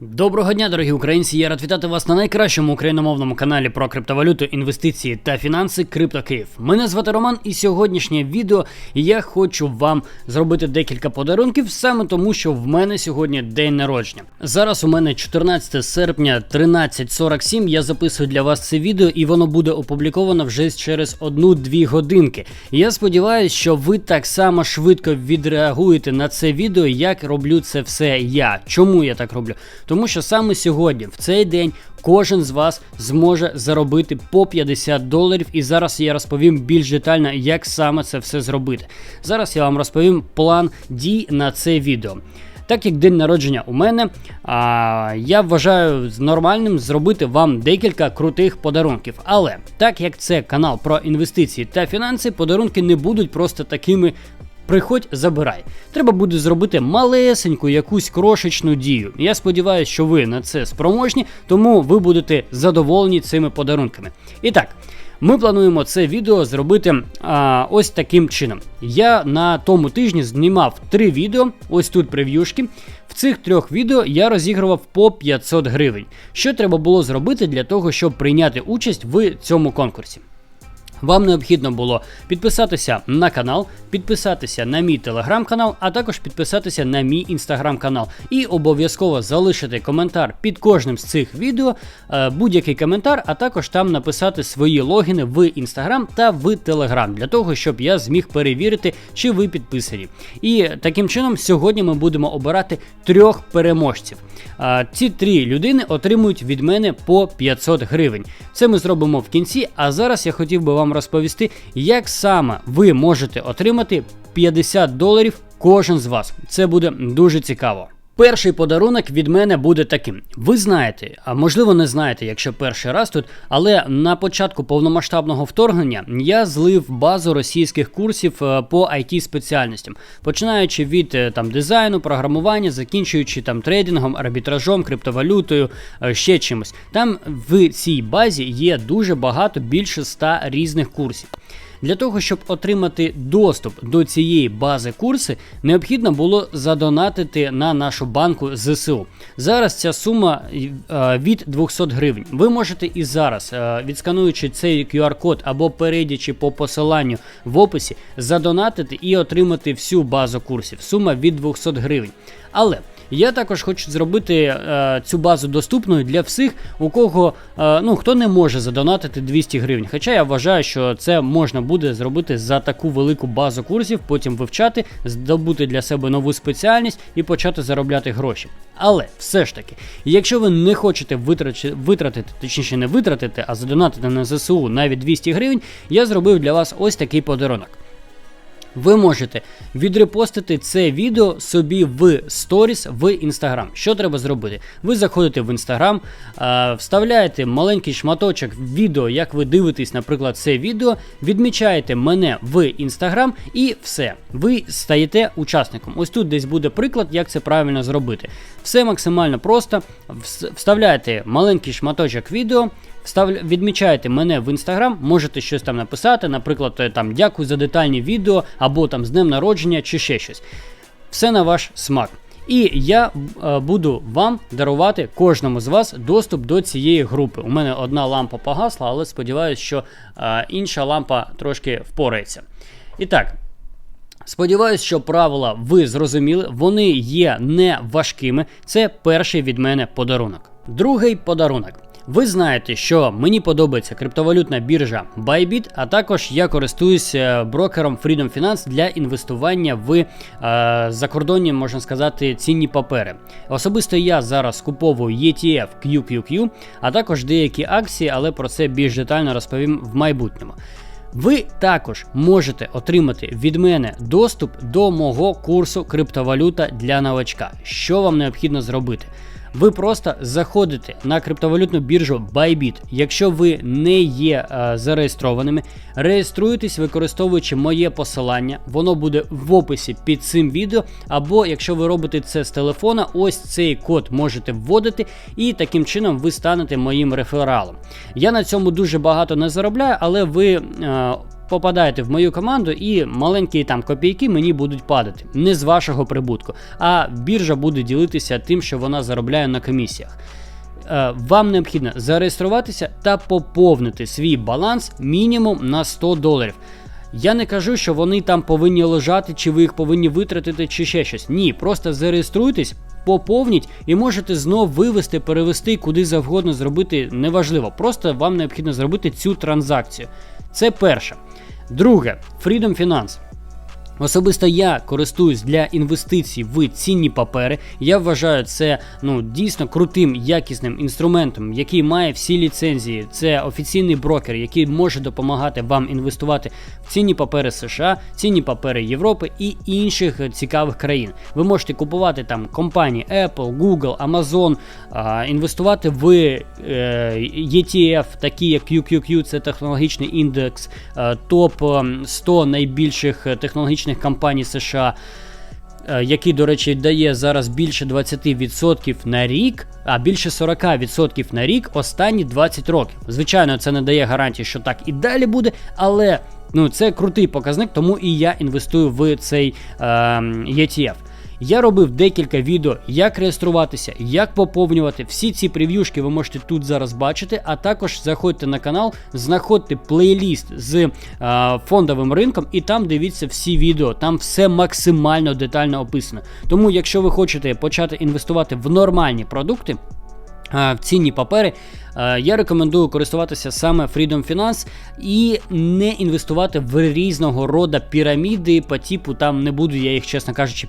Доброго дня, дорогі українці! Я рад вітати вас на найкращому україномовному каналі про криптовалюту, інвестиції та фінанси Криптокиїв. Мене звати Роман, і сьогоднішнє відео я хочу вам зробити декілька подарунків, саме тому, що в мене сьогодні день народження. Зараз у мене 14 серпня 13.47. Я записую для вас це відео, і воно буде опубліковано вже через одну-дві годинки. Я сподіваюся, що ви так само швидко відреагуєте на це відео, як роблю це все я. Чому я так роблю? Тому що саме сьогодні, в цей день, кожен з вас зможе заробити по 50 доларів. І зараз я розповім більш детально, як саме це все зробити. Зараз я вам розповім план дій на це відео. Так як день народження у мене, а, я вважаю нормальним зробити вам декілька крутих подарунків. Але так як це канал про інвестиції та фінанси, подарунки не будуть просто такими Приходь, забирай. Треба буде зробити малесеньку якусь крошечну дію. Я сподіваюся, що ви на це спроможні, тому ви будете задоволені цими подарунками. І так. Ми плануємо це відео зробити а, ось таким чином. Я на тому тижні знімав три відео, ось тут прев'юшки. В цих трьох відео я розігрував по 500 гривень. Що треба було зробити для того, щоб прийняти участь в цьому конкурсі? Вам необхідно було підписатися на канал, підписатися на мій телеграм-канал, а також підписатися на мій інстаграм-канал. І обов'язково залишити коментар під кожним з цих відео, е, будь-який коментар, а також там написати свої логіни в інстаграм та в телеграм, для того, щоб я зміг перевірити, чи ви підписані. І таким чином, сьогодні ми будемо обирати трьох переможців. Ці три людини отримують від мене по 500 гривень. Це ми зробимо в кінці. А зараз я хотів би вам розповісти, як саме ви можете отримати 50 доларів кожен з вас. Це буде дуже цікаво. Перший подарунок від мене буде таким. Ви знаєте, а можливо не знаєте, якщо перший раз тут, але на початку повномасштабного вторгнення я злив базу російських курсів е, по it спеціальностям, починаючи від е, там дизайну, програмування, закінчуючи там трейдингом, арбітражом, криптовалютою, е, ще чимось. Там в цій базі є дуже багато більше ста різних курсів. Для того, щоб отримати доступ до цієї бази курси, необхідно було задонатити на нашу банку ЗСУ. Зараз ця сума е, від 200 гривень. Ви можете і зараз, е, відскануючи цей QR-код або перейдячи по посиланню в описі, задонатити і отримати всю базу курсів. Сума від 200 гривень. Але я також хочу зробити е, цю базу доступною для всіх, у кого е, ну хто не може задонатити 200 гривень. Хоча я вважаю, що це можна буде зробити за таку велику базу курсів, потім вивчати, здобути для себе нову спеціальність і почати заробляти гроші. Але все ж таки, якщо ви не хочете витратити, витратити, точніше не витратити, а задонатити на ЗСУ навіть 200 гривень, я зробив для вас ось такий подарунок ви можете відрепостити це відео собі в сторіс в інстаграм. Що треба зробити? Ви заходите в інстаграм, вставляєте маленький шматочок відео, як ви дивитесь, наприклад, це відео, відмічаєте мене в інстаграм і все. Ви стаєте учасником. Ось тут десь буде приклад, як це правильно зробити. Все максимально просто. Вставляєте маленький шматочок відео. Став... Відмічаєте мене в інстаграм, можете щось там написати, наприклад, е, там дякую за детальні відео, або там з днем народження, чи ще щось. Все на ваш смак. І я е, буду вам дарувати кожному з вас доступ до цієї групи. У мене одна лампа погасла, але сподіваюся, що е, інша лампа трошки впорається. І так. Сподіваюсь, що правила ви зрозуміли, вони є не важкими. Це перший від мене подарунок. Другий подарунок. Ви знаєте, що мені подобається криптовалютна біржа Bybit, а також я користуюся брокером Freedom Finance для інвестування в е, закордонні, можна сказати, цінні папери. Особисто я зараз куповую ETF QQQ, а також деякі акції, але про це більш детально розповім в майбутньому. Ви також можете отримати від мене доступ до мого курсу криптовалюта для новачка. Що вам необхідно зробити? Ви просто заходите на криптовалютну біржу Bybit. Якщо ви не є е, зареєстрованими, реєструєтесь, використовуючи моє посилання, воно буде в описі під цим відео. Або якщо ви робите це з телефона, ось цей код можете вводити, і таким чином ви станете моїм рефералом. Я на цьому дуже багато не заробляю, але ви. Е, попадаєте в мою команду, і маленькі там копійки мені будуть падати. Не з вашого прибутку, а біржа буде ділитися тим, що вона заробляє на комісіях. Е, Вам необхідно зареєструватися та поповнити свій баланс мінімум на 100 доларів. Я не кажу, що вони там повинні лежати, чи ви їх повинні витратити, чи ще щось. Ні, просто зареєструйтесь, поповніть і можете знов вивести, перевести куди завгодно зробити. Неважливо. Просто вам необхідно зробити цю транзакцію. Це перше. Друге, Freedom Finance. Особисто я користуюсь для інвестицій в цінні папери. Я вважаю це ну дійсно крутим якісним інструментом, який має всі ліцензії. Це офіційний брокер, який може допомагати вам інвестувати в цінні папери США, цінні папери Європи і інших цікавих країн. Ви можете купувати там компанії Apple, Google, Amazon, а, інвестувати в е, ETF, такі як QQQ, це технологічний індекс, е, топ 100 найбільших технологічних компаній США. е, Який, до речі, дає зараз більше 20% на рік, а більше 40% на рік останні 20 років. Звичайно, це не дає гарантії, що так і далі буде, але ну, це крутий показник, тому і я інвестую в цей е, ETF. Я робив декілька відео, як реєструватися, як поповнювати. Всі ці прев'юшки ви можете тут зараз бачити. А також заходьте на канал, знаходьте плейліст з е, фондовим ринком, і там дивіться всі відео. Там все максимально детально описано. Тому, якщо ви хочете почати інвестувати в нормальні продукти. В цінні папери я рекомендую користуватися саме Freedom Finance і не інвестувати в різного роду піраміди по типу там не буду я їх, чесно кажучи,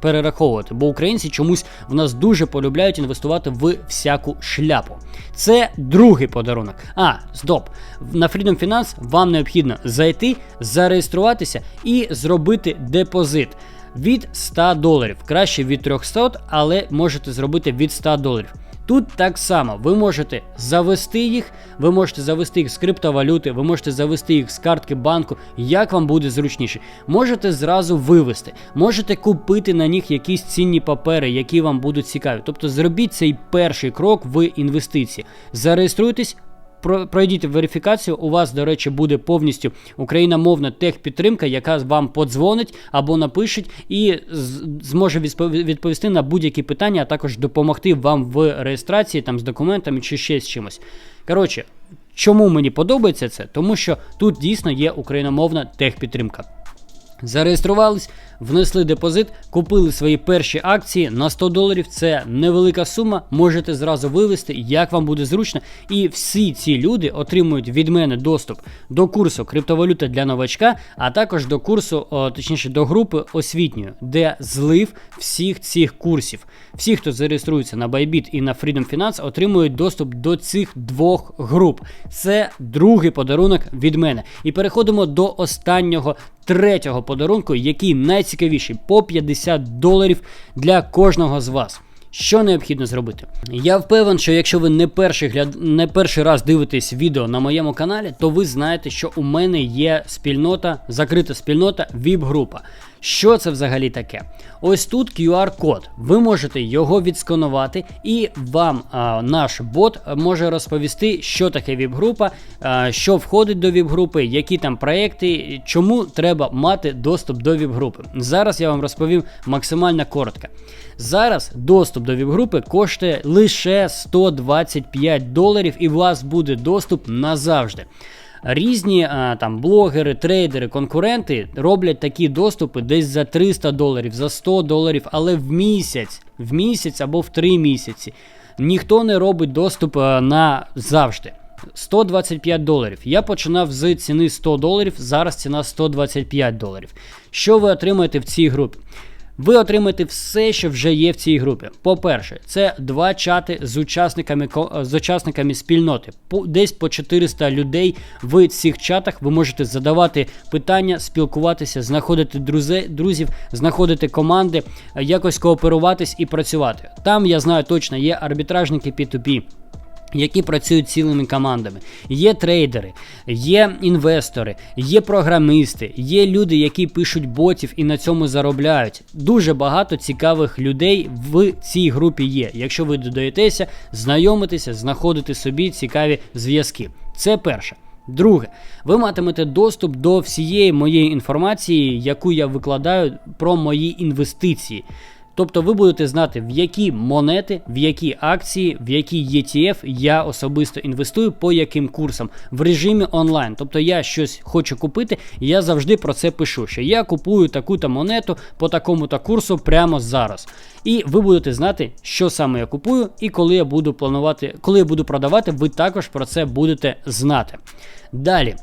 перераховувати. Бо українці чомусь в нас дуже полюбляють інвестувати в всяку шляпу. Це другий подарунок. А, стоп. На Freedom Finance вам необхідно зайти, зареєструватися і зробити депозит. Від 100 доларів, краще від 300, але можете зробити від 100 доларів. Тут так само ви можете завести їх, ви можете завести їх з криптовалюти, ви можете завести їх з картки банку, як вам буде зручніше. Можете зразу вивести, можете купити на них якісь цінні папери, які вам будуть цікаві. Тобто зробіть цей перший крок в інвестиції. Зареєструйтесь. Про- Пройдіть верифікацію, у вас, до речі, буде повністю україномовна техпідтримка, яка вам подзвонить або напишеть і зможе відповісти на будь-які питання, а також допомогти вам в реєстрації там з документами чи ще з чимось. Коротше, чому мені подобається це? Тому що тут дійсно є україномовна техпідтримка. Зареєструвались, внесли депозит, купили свої перші акції на 100 доларів. Це невелика сума. Можете зразу вивести, як вам буде зручно. І всі ці люди отримують від мене доступ до курсу криптовалюта для новачка, а також до курсу, точніше до групи освітньої, де злив всіх цих курсів. Всі, хто зареєструється на Bybit і на Freedom Finance, отримують доступ до цих двох груп. Це другий подарунок від мене. І переходимо до останнього третього подарунку, який найцікавіший по 50 доларів для кожного з вас. Що необхідно зробити? Я впевнен, що якщо ви не перший гляд... не перший раз дивитесь відео на моєму каналі, то ви знаєте, що у мене є спільнота, закрита спільнота, віп-група. Що це взагалі таке? Ось тут QR-код. Ви можете його відсканувати, і вам а, наш бот може розповісти, що таке віп-група, що входить до віп-групи, які там проекти, чому треба мати доступ до віп-групи. Зараз я вам розповім максимально коротко. Зараз доступ до віп-групи коштує лише 125 доларів, і у вас буде доступ назавжди. Різні а, там блогери, трейдери, конкуренти роблять такі доступи десь за 300 доларів, за 100 доларів, але в місяць, в місяць або в 3 місяці. Ніхто не робить доступ а, на завжди. 125 доларів. Я починав з ціни 100 доларів, зараз ціна 125 доларів. Що ви отримаєте в цій групі? Ви отримаєте все, що вже є в цій групі. По-перше, це два чати з учасниками з учасниками спільноти. Десь по 400 людей в цих чатах. Ви можете задавати питання, спілкуватися, знаходити друзів, знаходити команди, е, якось кооперуватись і працювати. Там я знаю точно є арбітражники P2P які працюють цілими командами. Є трейдери, є інвестори, є програмисти, є люди, які пишуть ботів і на цьому заробляють. Дуже багато цікавих людей в цій групі є. Якщо ви додаєтеся, знайомитеся, знаходите собі цікаві зв'язки. Це перше. Друге, ви матимете доступ до всієї моєї інформації, яку я викладаю про мої інвестиції. Тобто ви будете знати, в які монети, в які акції, в які ETF я особисто інвестую, по яким курсам в режимі онлайн. Тобто я щось хочу купити, я завжди про це пишу, що я купую таку-то монету по такому-то курсу прямо зараз. І ви будете знати, що саме я купую, і коли я буду планувати, коли я буду продавати, ви також про це будете знати. Далі.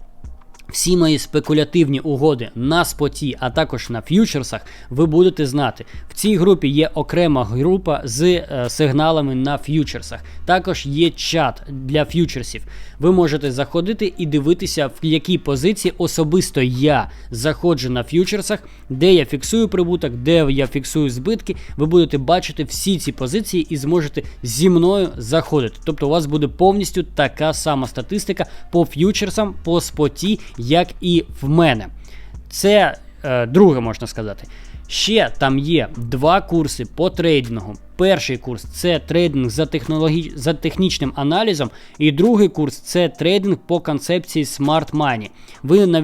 Всі мої спекулятивні угоди на споті, а також на ф'ючерсах, ви будете знати. В цій групі є окрема група з е, сигналами на ф'ючерсах. Також є чат для ф'ючерсів. Ви можете заходити і дивитися, в якій позиції особисто я заходжу на ф'ючерсах, де я фіксую прибуток, де я фіксую збитки. Ви будете бачити всі ці позиції і зможете зі мною заходити. Тобто у вас буде повністю така сама статистика по ф'ючерсам, по споті як і в мене. Це е, друге можна сказати. Ще там є два курси по трейдингу. Перший курс це трейдинг за технологі... за технічним аналізом, і другий курс це трейдинг по концепції Smart Money. Ви е,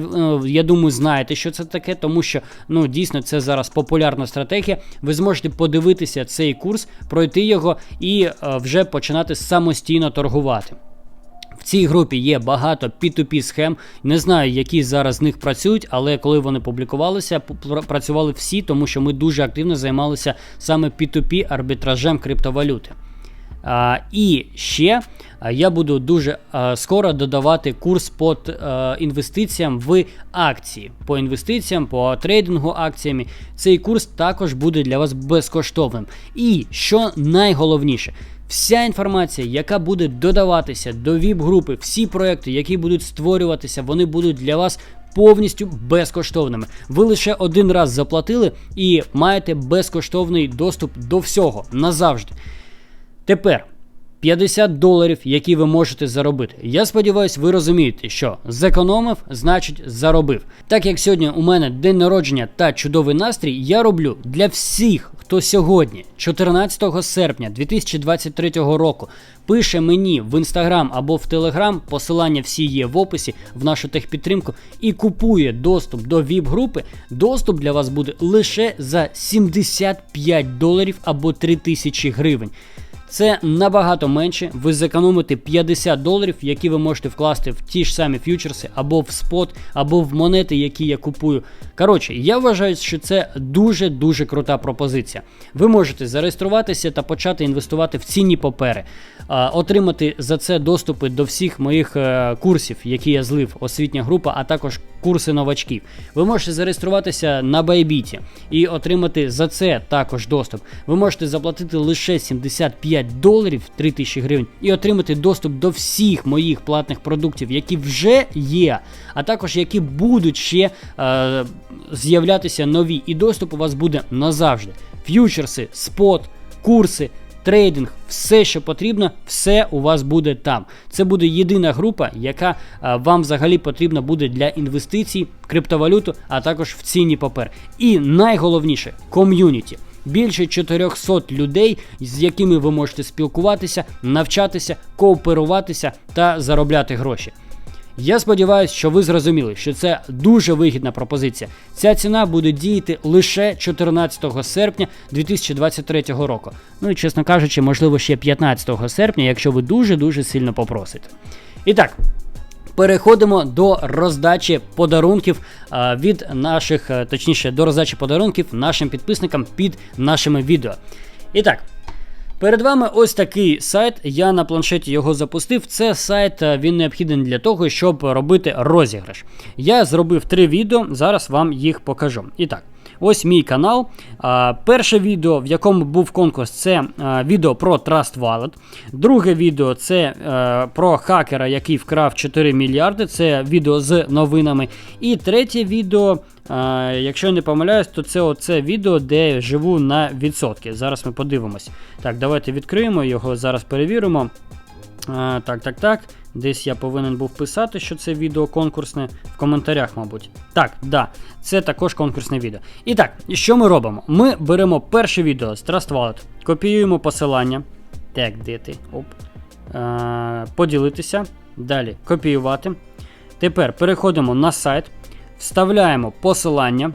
я думаю, знаєте, що це таке, тому що ну дійсно це зараз популярна стратегія. Ви зможете подивитися цей курс, пройти його і е, вже починати самостійно торгувати. Цій групі є багато P2P схем. Не знаю, які зараз з них працюють, але коли вони публікувалися, працювали всі, тому що ми дуже активно займалися саме P2P арбітражем криптовалюти. А, І ще я буду дуже а, скоро додавати курс по інвестиціям в акції. По інвестиціям, по трейдингу акціями. Цей курс також буде для вас безкоштовним. І що найголовніше. Вся інформація, яка буде додаватися до ВІП-групи, всі проекти, які будуть створюватися, вони будуть для вас повністю безкоштовними. Ви лише один раз заплатили і маєте безкоштовний доступ до всього назавжди. Тепер. 50 доларів, які ви можете заробити. Я сподіваюся, ви розумієте, що зекономив, значить заробив. Так як сьогодні у мене день народження та чудовий настрій, я роблю для всіх, хто сьогодні, 14 серпня 2023 року, пише мені в інстаграм або в телеграм, посилання всі є в описі в нашу техпідтримку, і купує доступ до ВІП-групи, доступ для вас буде лише за 75 доларів або 3000 гривень. Це набагато менше. Ви зекономите 50 доларів, які ви можете вкласти в ті ж самі ф'ючерси, або в спот, або в монети, які я купую. Коротше, я вважаю, що це дуже-дуже крута пропозиція. Ви можете зареєструватися та почати інвестувати в цінні папери, отримати за це доступи до всіх моїх е, курсів, які я злив, освітня група, а також курси новачків. Ви можете зареєструватися на Байбіті і отримати за це також доступ. Ви можете заплатити лише 75 доларів 3000 гривень і отримати доступ до всіх моїх платних продуктів, які вже є, а також які будуть ще е, з'являтися нові. І доступ у вас буде назавжди. Ф'ючерси, спот, курси трейдинг, все, що потрібно, все у вас буде там. Це буде єдина група, яка а, вам взагалі потрібна буде для інвестицій, криптовалюту, а також в цінні папери. І найголовніше ком'юніті. Більше 400 людей, з якими ви можете спілкуватися, навчатися, кооперуватися та заробляти гроші. Я сподіваюся, що ви зрозуміли, що це дуже вигідна пропозиція. Ця ціна буде діяти лише 14 серпня 2023 року. Ну і чесно кажучи, можливо, ще 15 серпня, якщо ви дуже-дуже сильно попросите. І так. Переходимо до роздачі подарунків від наших, а, точніше, до роздачі подарунків нашим підписникам під нашими відео. І так, Перед вами ось такий сайт. Я на планшеті його запустив. Це сайт е, він необхідний для того, щоб робити розіграш. Я зробив три відео, зараз вам їх покажу. І так. Ось мій канал. Перше відео, в якому був конкурс, це відео про Trust Wallet. Друге відео це е, про хакера, який вкрав 4 мільярди. Це відео з новинами. І третє відео, якщо я не помиляюсь, то це оце відео, де живу на відсотки. Зараз ми подивимось. Так, давайте відкриємо його, зараз перевіримо. Так, так, так. Десь я повинен був писати, що це відео конкурсне в коментарях, мабуть. Так, да, це також конкурсне відео. І так, що ми робимо? Ми беремо перше відео з Trust Wallet, копіюємо посилання. Так, де ти? Оп. Е, Поділитися. Далі копіювати. Тепер переходимо на сайт, вставляємо посилання.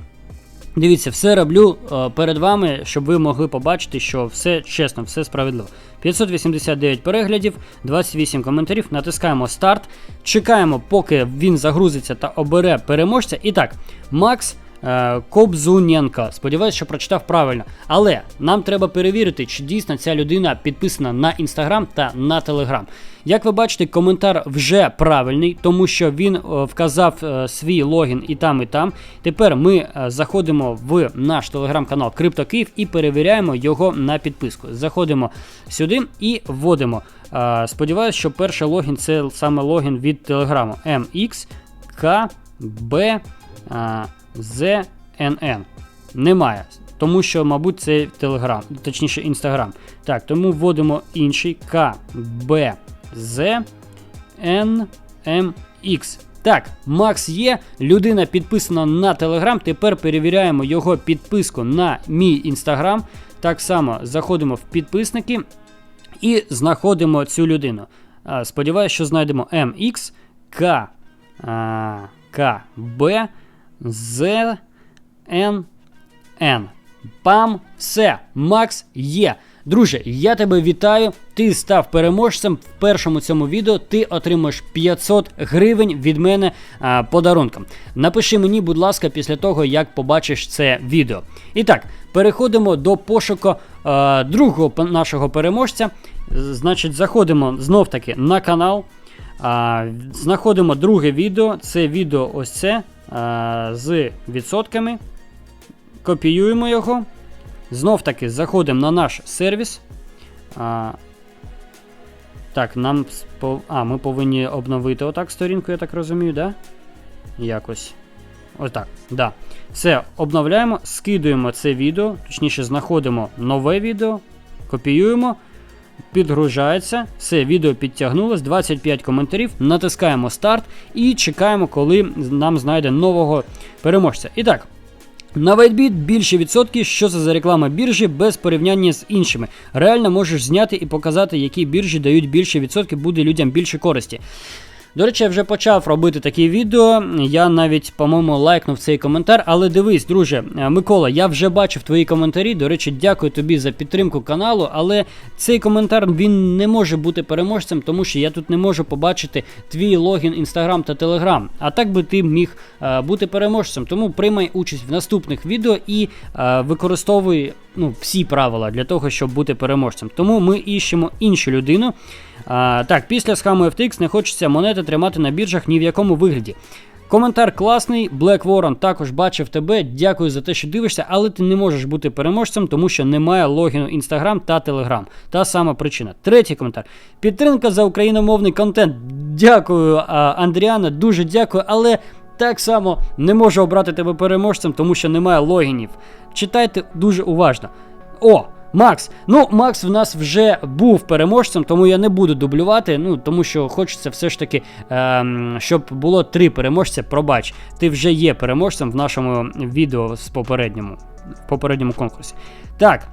Дивіться, все роблю е, перед вами, щоб ви могли побачити, що все чесно, все справедливо. 589 переглядів, 28 коментарів. Натискаємо старт. Чекаємо, поки він загрузиться та обере переможця. І так, Макс. Е, Кобзуненко. Сподіваюсь, що прочитав правильно. Але нам треба перевірити, чи дійсно ця людина підписана на інстаграм та на телеграм. Як ви бачите, коментар вже правильний, тому що він е, вказав е, свій логін і там, і там. Тепер ми заходимо в наш телеграм-канал CryptoKiїв і перевіряємо його на підписку. Заходимо сюди і вводимо. Сподіваюсь, що перший логін це саме логін від телеграму MXKB. ZNN. Немає. Тому що, мабуть, це Telegram, точніше Instagram. Так, тому вводимо інший KBZNMX. Так, Макс є, людина підписана на Telegram. Тепер перевіряємо його підписку на мій Instagram. Так само заходимо в підписники і знаходимо цю людину. Сподіваюсь, що знайдемо MX K, а, KB З Н. Пам, все, Макс є. Друже, я тебе вітаю. Ти став переможцем в першому цьому відео. Ти отримаєш 500 гривень від мене а, подарунком. Напиши мені, будь ласка, після того, як побачиш це відео. І так, переходимо до пошуку а, другого нашого переможця. Значить, заходимо знов таки на канал. А, знаходимо друге відео. Це відео ось це а, з відсотками. Копіюємо його. Знов таки заходимо на наш сервіс. А, так, нам. А, ми повинні обновити отак сторінку, я так розумію, да? Якось. Отак. Да. Все, обновляємо, скидуємо це відео, точніше, знаходимо нове відео, копіюємо, підгружається. Все, відео підтягнулось, 25 коментарів, натискаємо старт і чекаємо, коли нам знайде нового переможця. І так. На Вайтбіт більше відсотки, що це за реклама біржі без порівняння з іншими. Реально можеш зняти і показати, які біржі дають більше відсотки, буде людям більше користі. До речі, я вже почав робити такі відео. Я навіть, по-моєму, лайкнув цей коментар. Але дивись, друже, е, Микола, я вже бачив твої коментарі. До речі, дякую тобі за підтримку каналу. Але цей коментар він не може бути переможцем, тому що я тут не можу побачити твій логін Instagram та Telegram. А так би ти міг е, бути переможцем. Тому приймай участь в наступних відео і е, використовуй ну, всі правила для того, щоб бути переможцем. Тому ми іщемо іншу людину. А, так, після схему FTX не хочеться монети тримати на біржах ні в якому вигляді. Коментар класний, Black Warren також бачив тебе. Дякую за те, що дивишся, але ти не можеш бути переможцем, тому що немає логіну Instagram та Telegram. Та сама причина. Третій коментар. Підтримка за україномовний контент. Дякую, Андріана, дуже дякую, але. Так само не можу обрати тебе переможцем, тому що немає логінів. Читайте дуже уважно. О, Макс. Ну, Макс в нас вже був переможцем, тому я не буду дублювати. Ну, тому що хочеться все ж таки, ем, щоб було три переможця. Пробач, ти вже є переможцем в нашому відео з попередньому, в попередньому конкурсі. Так.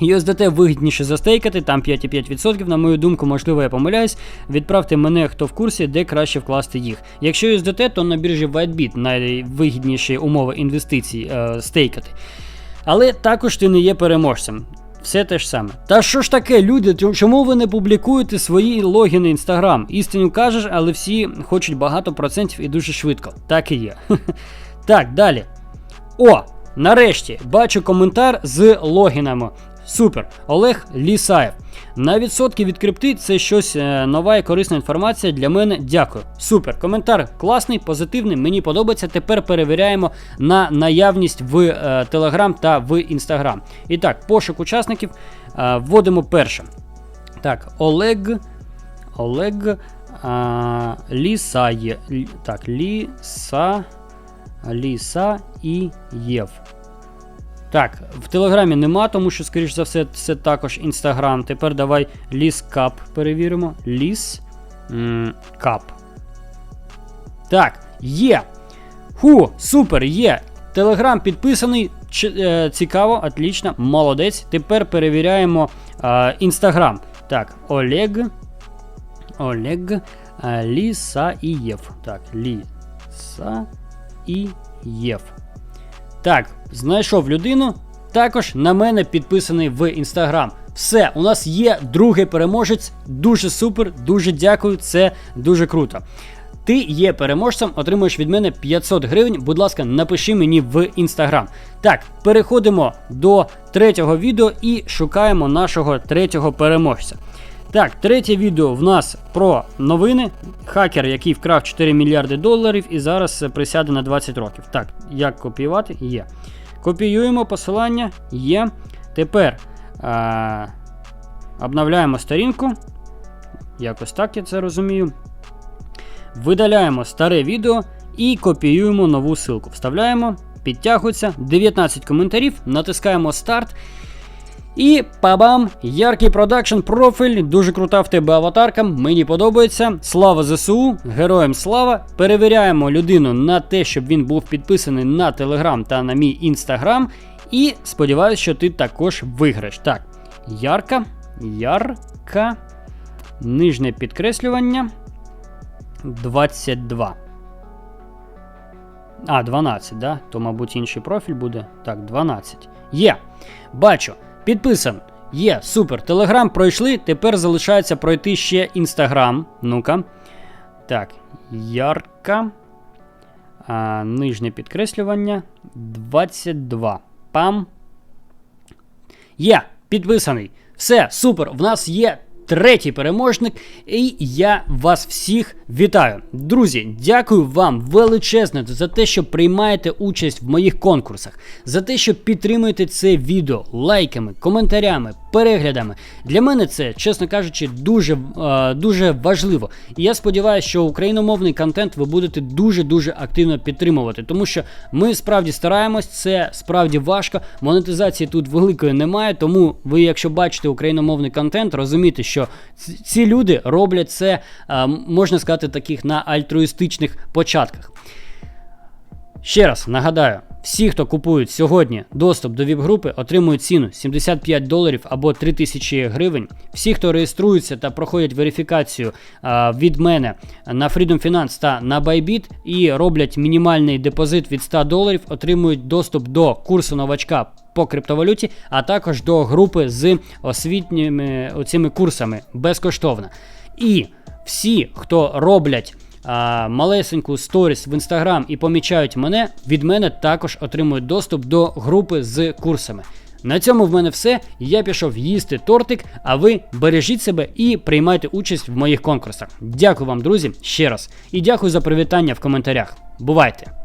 USDT вигідніше застейкати, там 5,5%, на мою думку, можливо, я помиляюсь. Відправте мене, хто в курсі, де краще вкласти їх. Якщо USDT, то на біржі WhiteBit найвигідніші умови інвестицій е, стейкати. Але також ти не є переможцем. Все те ж саме. Та що ж таке, люди? чому- ви не публікуєте свої логіни Instagram? Істину кажеш, але всі хочуть багато процентів і дуже швидко. Так і є. Так, далі. О, нарешті бачу коментар з логінами. Супер, Олег Лісаєв. На відсотки від крипти це щось е, нова і корисна інформація для мене. Дякую. Супер. Коментар класний, позитивний. Мені подобається. Тепер перевіряємо на наявність в е, Telegram та в Instagram. І так, пошук учасників е, вводимо перше. Так, Олег. Олег а. Лі- Так, Ліса. Ліса і Єв. Так, в Телеграмі нема, тому що, скоріш за все, це також Інстаграм. Тепер давай ліскап перевіримо. Ліс кап. Так, є. Ху, супер, є. Телеграм підписаний. Е, цікаво, отлично, молодець. Тепер перевіряємо Інстаграм. Так, Олег. Олег. Е, Лісаїєв. Так, Лісаїєв. Так, знайшов людину. Також на мене підписаний в інстаграм. Все, у нас є другий переможець. Дуже супер, дуже дякую, це дуже круто. Ти є переможцем, отримуєш від мене 500 гривень. Будь ласка, напиши мені в інстаграм. Так, переходимо до третього відео і шукаємо нашого третього переможця. Так, третє відео в нас про новини. Хакер, який вкрав 4 мільярди доларів і зараз присяде на 20 років. Так, як копіювати? Є. Копіюємо посилання, є. Тепер а, обновляємо сторінку. Якось так я це розумію. Видаляємо старе відео і копіюємо нову ссылку. Вставляємо, підтягується 19 коментарів, натискаємо старт. І пабам! Яркий продакшн профіль, дуже крута в тебе аватарка. Мені подобається. Слава ЗСУ, героям слава. Перевіряємо людину на те, щоб він був підписаний на Телеграм та на мій інстаграм. І сподіваюся, що ти також виграєш. Так, ярка, ярка, нижнє підкреслювання. 22. А, 12, да? То, мабуть, інший профіль буде. Так, 12. Є. Бачу. Підписан. Є, супер. Телеграм пройшли. Тепер залишається пройти ще інстаграм. Ну-ка. Так, ярка. А, Нижнє підкреслювання. 22. Пам. Є, підписаний. Все, супер. В нас є третій переможник, і я вас всіх вітаю. Друзі, дякую вам величезне за те, що приймаєте участь в моїх конкурсах, за те, що підтримуєте це відео лайками, коментарями, переглядами. Для мене це, чесно кажучи, дуже е, дуже важливо. І я сподіваюся, що україномовний контент ви будете дуже-дуже активно підтримувати, тому що ми справді стараємось, це справді важко. Монетизації тут великої немає, тому ви, якщо бачите україномовний контент, розумієте, що ці люди роблять це, е, можна сказати, таких на альтруїстичних початках. Ще раз нагадаю, всі, хто купують сьогодні доступ до ВІП-групи, отримують ціну 75 доларів або 3000 гривень. Всі, хто реєструються та проходять верифікацію а, від мене на Freedom Finance та на Bybit і роблять мінімальний депозит від 100 доларів, отримують доступ до курсу новачка по криптовалюті, а також до групи з освітніми оцими курсами безкоштовно. І всі, хто роблять а, малесеньку сторіс в інстаграм і помічають мене, від мене також отримують доступ до групи з курсами. На цьому в мене все. Я пішов їсти тортик, а ви бережіть себе і приймайте участь в моїх конкурсах. Дякую вам, друзі, ще раз. І дякую за привітання в коментарях. Бувайте!